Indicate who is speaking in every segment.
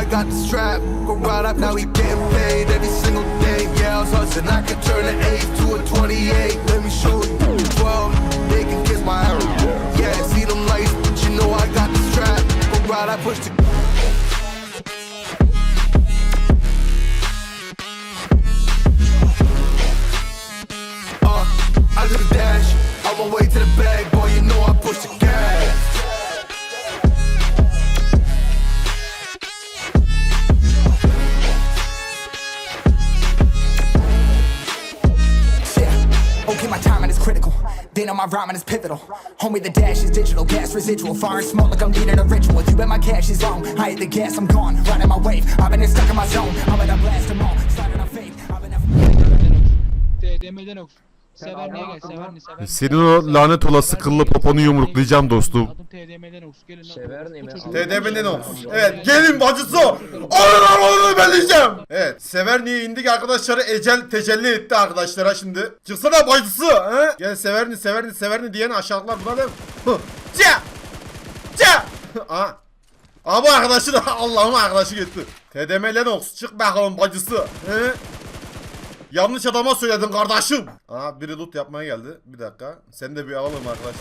Speaker 1: I got the strap. Go right up, now we getting paid every single day. Yeah, I was hustling, I could turn an 8 to a 28. Let me show you 12, they can kiss my arrow. Yeah, see them lights, but you know I got the strap. Go right, I push the Uh, I do the dash, on my way to the
Speaker 2: my rhyming is pivotal. Homie, the dash is digital, gas residual. Fire and smoke like I'm leading a ritual. You bet my cash is long. I hit the gas, I'm gone. Riding my wave. I've been stuck in my zone. I'm gonna blast them all. Sliding on faith. I've been
Speaker 3: ok. Severniye gel Severni Severni.
Speaker 4: Senin o lanet olası kıllı poponu yumruklayacağım dostum.
Speaker 3: Adım TDM'den ok. Gelin lan.
Speaker 5: Severni mi?
Speaker 4: TDM'den olsun. Evet gelin bacısı. Onun onu ben diyeceğim. Evet Severni'ye indik arkadaşları ecel tecelli etti arkadaşlara şimdi. Çıksana bacısı. He? Gel Severni Severni Severni diyen aşağılar buna değil mi? Hı. Cia. Aa. Aa bu arkadaşı da Allah'ım arkadaşı gitti. TDM Lennox çık bakalım bacısı. He? Yanlış adama söyledin kardeşim. Aa biri loot yapmaya geldi. Bir dakika. Sen de bir alalım arkadaşım.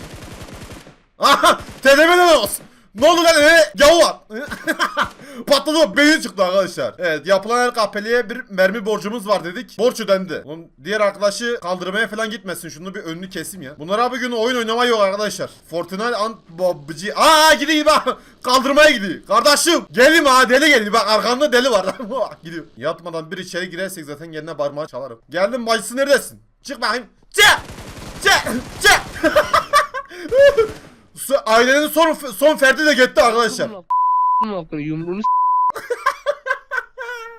Speaker 4: Aha! TDM'den olsun. Ne oldu lan? He? Yavu var. Patladı beyin çıktı arkadaşlar. Evet yapılan her kahpeliğe bir mermi borcumuz var dedik. Borç ödendi. Oğlum diğer arkadaşı kaldırmaya falan gitmesin. Şunu bir önünü keseyim ya. Bunlar abi gün oyun oynama yok arkadaşlar. Fortnite and babıcı. Aa gidiyor bak. Kaldırmaya gidiyor. Kardeşim. Gelin ha deli geliyor. Bak arkamda deli var. gidiyor. Yatmadan bir içeri girersek zaten kendine parmağı çalarım. Geldim bacısı neredesin? Çık bakayım. Çık. Çık. Çık. Ailenin son son ferdi de gitti arkadaşlar.
Speaker 3: Yumruğunu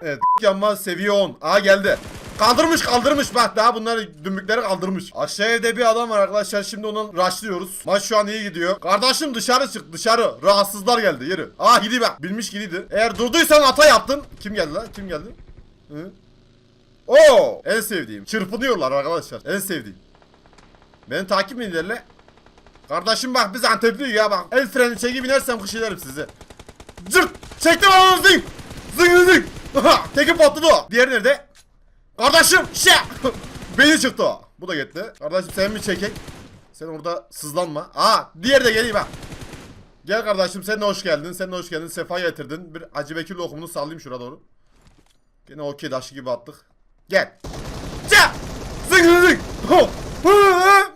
Speaker 4: Evet yanma seviye 10. Aa geldi. Kaldırmış kaldırmış bak daha bunları dümbükleri kaldırmış. Aşağı evde bir adam var arkadaşlar şimdi onu rushlıyoruz. Maç şu an iyi gidiyor. Kardeşim dışarı çık dışarı. Rahatsızlar geldi yürü. Aa gidiyor bak bilmiş gidiydi. Eğer durduysan hata yaptın. Kim geldi lan kim geldi? Hı? Oo en sevdiğim. Çırpınıyorlar arkadaşlar en sevdiğim. Beni takip mi ederler? Kardeşim bak biz Antepliyiz ya bak. El freni çekip inersem kış ederim sizi. Zırt! Çektim ananı zing! Zing zing! Teki patladı o. Diğeri nerede? Kardeşim! Şe! Beni çıktı o. Bu da gitti. Kardeşim sen mi çekek? Sen orada sızlanma. Aa! Diğeri de geliyor bak. Gel kardeşim sen de hoş geldin. Sen de hoş geldin. Sefa getirdin. Bir Hacı lokumunu sallayayım şuraya doğru. Gene okey daşı gibi attık. Gel. Çe! Zing zing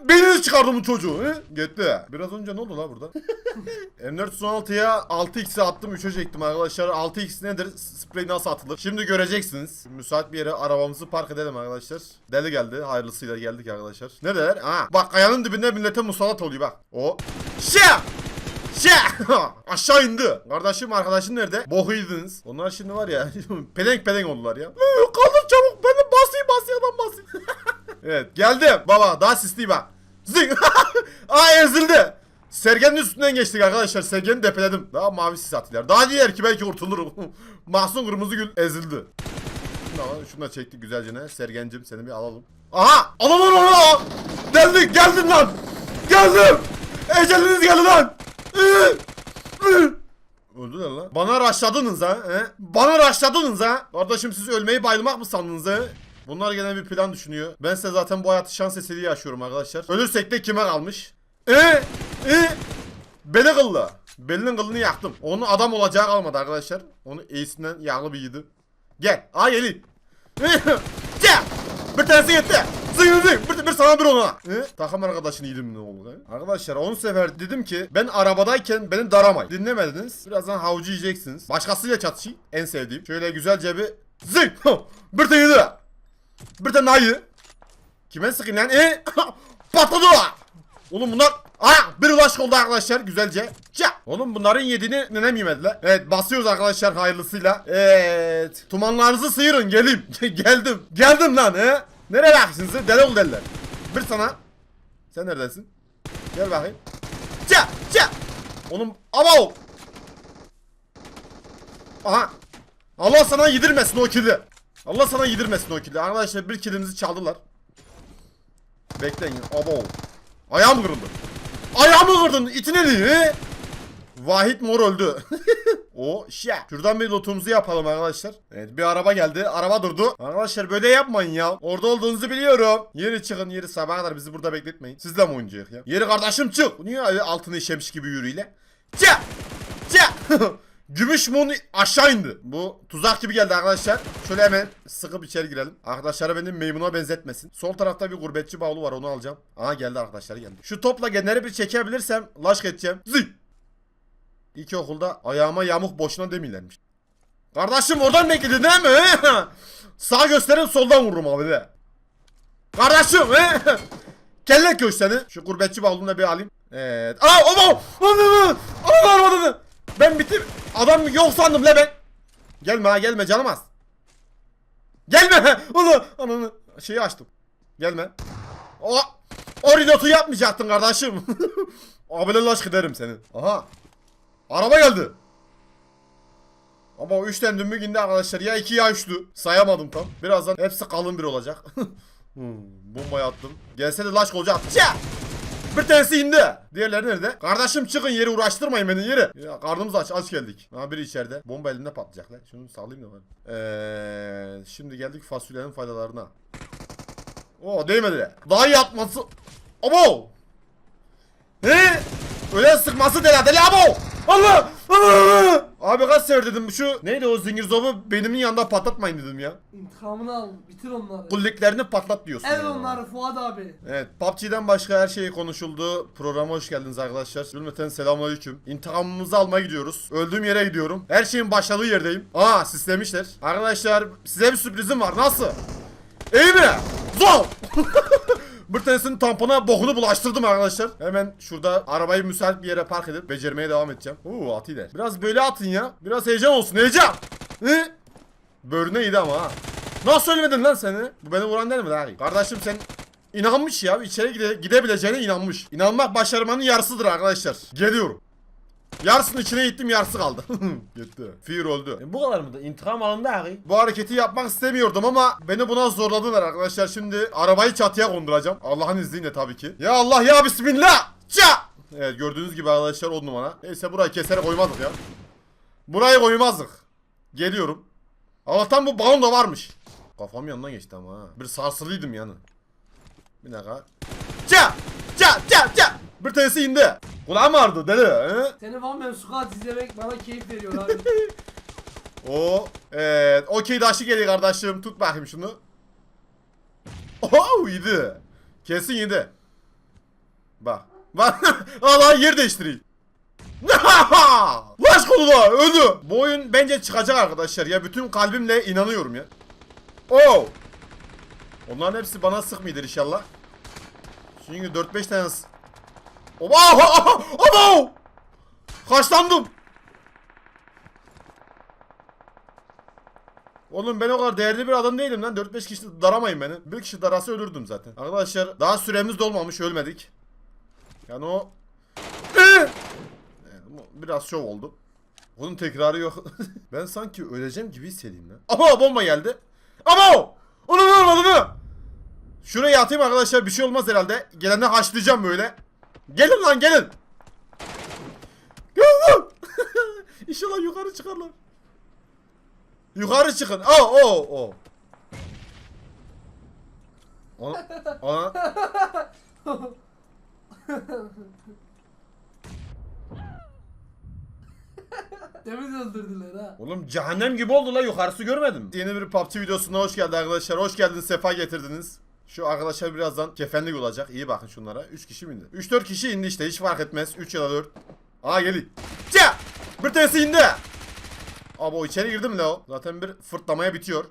Speaker 4: Beni çıkardı bu çocuğu. Hı? Gitti. Biraz önce ne oldu la burada? M416'ya 6x'e attım 3'e çektim arkadaşlar. 6x nedir? Sprey nasıl atılır? Şimdi göreceksiniz. Müsait bir yere arabamızı park edelim arkadaşlar. Deli geldi. Hayırlısıyla geldik arkadaşlar. Neredeler? Ha. Bak kayanın dibinde millete musallat oluyor bak. O. Şa! Aşağı indi. Kardeşim arkadaşın nerede? Boku yediniz. Onlar şimdi var ya pelenk pelenk oldular ya. Kaldır çabuk. Ben de basayım basayım adam basayım. Evet geldim. Baba daha sisliyim bak. Zing. Aa ezildi. Sergen'in üstünden geçtik arkadaşlar. Sergen'i depeledim. Daha mavi sis attılar. Daha diğer ki belki kurtulurum. Mahsun kırmızı gül ezildi. Tamam şunu da çektik güzelce ne. Sergen'cim seni bir alalım. Aha! Alalım onu! Geldik geldin lan! Geldim! Eceliniz geldi lan! Öldüler lan. Bana raşladınız ha. He? Bana raşladınız ha. Kardeşim siz ölmeyi bayılmak mı sandınız he? Bunlar gene bir plan düşünüyor. Ben size zaten bu hayatı şans eseri yaşıyorum arkadaşlar. Ölürsek de kime kalmış? E? E? Beli kıllı. Belinin kılını yaktım. Onun adam olacağı kalmadı arkadaşlar. Onu iyisinden yağlı bir yedi. Gel. Aa geli. Gel. Bir tanesi yetti. Zıng zıng. Bir, bir sana bir ona. He? Takım arkadaşını yedim ne oldu? He? Arkadaşlar 10 sefer dedim ki ben arabadayken beni daramayın. Dinlemediniz. Birazdan havucu yiyeceksiniz. Başkasıyla çatışayım. En sevdiğim. Şöyle güzelce bir zıng. Bir tane yedi. Bir tane yedi. Kime sıkayım lan? E? Patladı o. Oğlum bunlar Aa bir ulaş oldu arkadaşlar güzelce. Ça. Oğlum bunların yediğini nenem yemediler. Evet basıyoruz arkadaşlar hayırlısıyla. Evet. Tumanlarınızı sıyırın geleyim. Geldim. Geldim lan he. Nereye bakıyorsunuz? Deli ol deliler. Bir sana. Sen neredesin? Gel bakayım. Ça. Ça. Oğlum ama o. Aha. Allah sana yedirmesin o kili. Allah sana yedirmesin o kili. Arkadaşlar bir kilimizi çaldılar. Bekleyin. Abo. Ayağım kırıldı. Ayağımı kırdın. İtin eli. Vahit mor öldü. O şey. Şuradan bir lootumuzu yapalım arkadaşlar. Evet bir araba geldi. Araba durdu. Arkadaşlar böyle yapmayın ya. Orada olduğunuzu biliyorum. Yeri çıkın yeri sabaha kadar bizi burada bekletmeyin. Siz de mi oynayacak ya? Yeri kardeşim çık. Niye altını işemiş gibi yürüyle? Çık. Çık. Gümüş mum aşağı indi. Bu tuzak gibi geldi arkadaşlar. Şöyle hemen sıkıp içeri girelim. Arkadaşlara benim meymuna benzetmesin. Sol tarafta bir gurbetçi bavulu var onu alacağım. Aha geldi arkadaşlar geldi. Şu topla genleri bir çekebilirsem laş edeceğim. Zıy. İki okulda ayağıma yamuk boşuna demilermiş. Kardeşim oradan bekledin değil mi? Sağ gösterin soldan vururum abi de. Kardeşim he? Kelle köş seni. Şu gurbetçi bavulunu da bir alayım. Evet. Aa o Ananı! Ananı ananı! Ben bitim. Adam yok sandım la ben. Gelme ha gelme canım az. Gelme. Onu ananı şeyi açtım. Gelme. O o rilotu yapmayacaktın kardeşim. Abiler laş giderim senin. Aha. Araba geldi. Ama o üçten dümbük indi arkadaşlar. Ya iki ya üçlü. Sayamadım tam. Birazdan hepsi kalın bir olacak. hmm, bombayı attım. Gelse de laş olacak. Çya! Bir tanesi indi. Diğerleri nerede? Kardeşim çıkın yeri uğraştırmayın beni yeri. Ya karnımız aç aç geldik. Ha biri içeride. Bomba elinde patlayacak lan. Şunu sallayayım da ben. Eee şimdi geldik fasulyenin faydalarına. Oo değmedi. Daha iyi atması. Abo! He? Öyle sıkması dela deli abo! Allah! Allah! Abi kaç sefer dedim şu neydi o zincir zobu beynimin yanında patlatmayın dedim ya.
Speaker 5: İntikamını al. Bitir onları.
Speaker 4: Kulliklerini patlat diyorsun.
Speaker 5: Ev
Speaker 4: ya.
Speaker 5: onları Fuat abi.
Speaker 4: Evet PUBG'den başka her şey konuşuldu. Programa hoş geldiniz arkadaşlar. Cümleten selamünaleyküm. İntikamımızı almaya gidiyoruz. Öldüğüm yere gidiyorum. Her şeyin başladığı yerdeyim. Aa sislemişler. Arkadaşlar size bir sürprizim var. Nasıl? İyi mi? Zor! bir tanesinin tampona bokunu bulaştırdım arkadaşlar. Hemen şurada arabayı müsait bir yere park edip becermeye devam edeceğim. Oo atiler. Biraz böyle atın ya. Biraz heyecan olsun. Heyecan! Hı? Böğrüne iyiydi ama ha. Nasıl ölmedin lan seni? Bu beni vuran değil mi lan? Kardeşim sen inanmış ya. içeri gide gidebileceğine inanmış. İnanmak başarmanın yarısıdır arkadaşlar. Geliyorum. Yarısının içine gittim yarısı kaldı. Gitti. Fear öldü. E, bu kadar mı da? İntikam alındı abi. Bu hareketi yapmak istemiyordum ama beni buna zorladılar arkadaşlar. Şimdi arabayı çatıya konduracağım. Allah'ın izniyle tabii ki. Ya Allah ya Bismillah. Ça! Evet gördüğünüz gibi arkadaşlar on numara. Neyse burayı keserek koymazdık ya. Burayı koymazdık. Geliyorum. Allah'tan bu balon da varmış. Kafam yanından geçti ama ha. Bir sarsılıydım yani. Bir dakika. Ça! Ça! Ça! Ça! Bir tanesi indi. Kulağım ağrıdı deli. He?
Speaker 5: Seni Van Man Squad izlemek bana keyif veriyor abi.
Speaker 4: O evet. Okey daşı geliyor kardeşim. Tut bakayım şunu. Oh yedi. Kesin yedi. Bak. Bak. Allah yer değiştireyim. Laş koluna öldü. Bu oyun bence çıkacak arkadaşlar ya. Bütün kalbimle inanıyorum ya. Oh. Onların hepsi bana sıkmıyordur inşallah. Çünkü 4-5 tane... Oba! Oba! Kaçlandım. Oğlum ben o kadar değerli bir adam değilim lan. 4-5 kişi daramayın beni. Bir kişi darası ölürdüm zaten. Arkadaşlar daha süremiz dolmamış ölmedik. Yani o... Biraz şov oldu. Bunun tekrarı yok. ben sanki öleceğim gibi hissedeyim lan. Ama bomba geldi. Ama onu vurmadı mı? Şuraya atayım arkadaşlar bir şey olmaz herhalde. Geleni haşlayacağım böyle. Gelin lan gelin. Gelin lan. İnşallah yukarı çıkarlar. Yukarı çıkın. Aa o o. Ona, ona.
Speaker 5: Temiz öldürdüler ha.
Speaker 4: Oğlum cehennem gibi oldu la yukarısı görmedim. Yeni bir PUBG videosuna hoş geldin arkadaşlar. Hoş geldiniz, sefa getirdiniz. Şu arkadaşlar birazdan kefenlik olacak. İyi bakın şunlara. 3 kişi mi indi? 3-4 kişi indi işte. Hiç fark etmez. 3 ya da 4. Aa geliyor. Ça! Bir tanesi indi. Abi o içeri girdi mi la o? Zaten bir fırtlamaya bitiyor.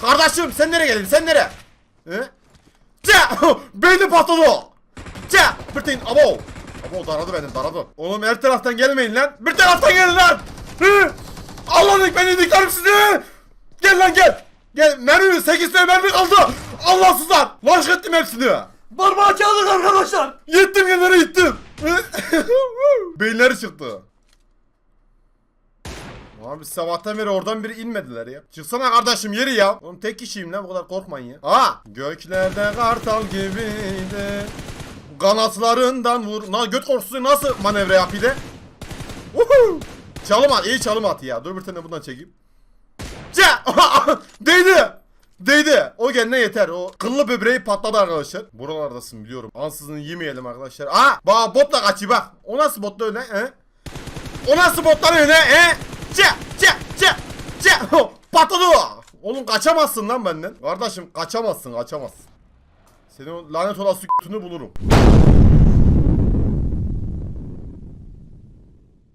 Speaker 4: Kardeşim sen nereye geldin? Sen nereye? He? Ça! Beyni patladı o. Ça! Bir tane abo. Abo daradı beni daradı. Oğlum her taraftan gelmeyin lan. Bir taraftan gelin lan. Hı? Allah'ın ben indiklerim sizi. Gel lan gel. Gel mermi 8 tane mermi kaldı. Allahsızlar. Laş ettim hepsini.
Speaker 5: Parmağı çaldık arkadaşlar.
Speaker 4: Gittim yerlere gittim. Beyinleri çıktı. Abi sabahtan beri oradan biri inmediler ya. Çıksana kardeşim yeri ya. Oğlum tek kişiyim lan bu kadar korkmayın ya. Aa göklerde kartal gibiydi. Kanatlarından vur. Na göt korkusu nasıl manevra yapıyor de? Uhu. Çalım at. iyi çalım at ya. Dur bir tane bundan çekeyim. Ça! Değdi. Değdi. O kendine yeter. O kıllı böbreği patladı arkadaşlar. Buralardasın biliyorum. Ansızını yemeyelim arkadaşlar. Aa! Bak botla kaçıyor bak. O nasıl botla öyle he? O nasıl bottan öyle he? Ça! Ça! Ça! Ça! Patladı o. Oğlum kaçamazsın lan benden. Kardeşim kaçamazsın kaçamazsın. Senin o lanet olası bulurum.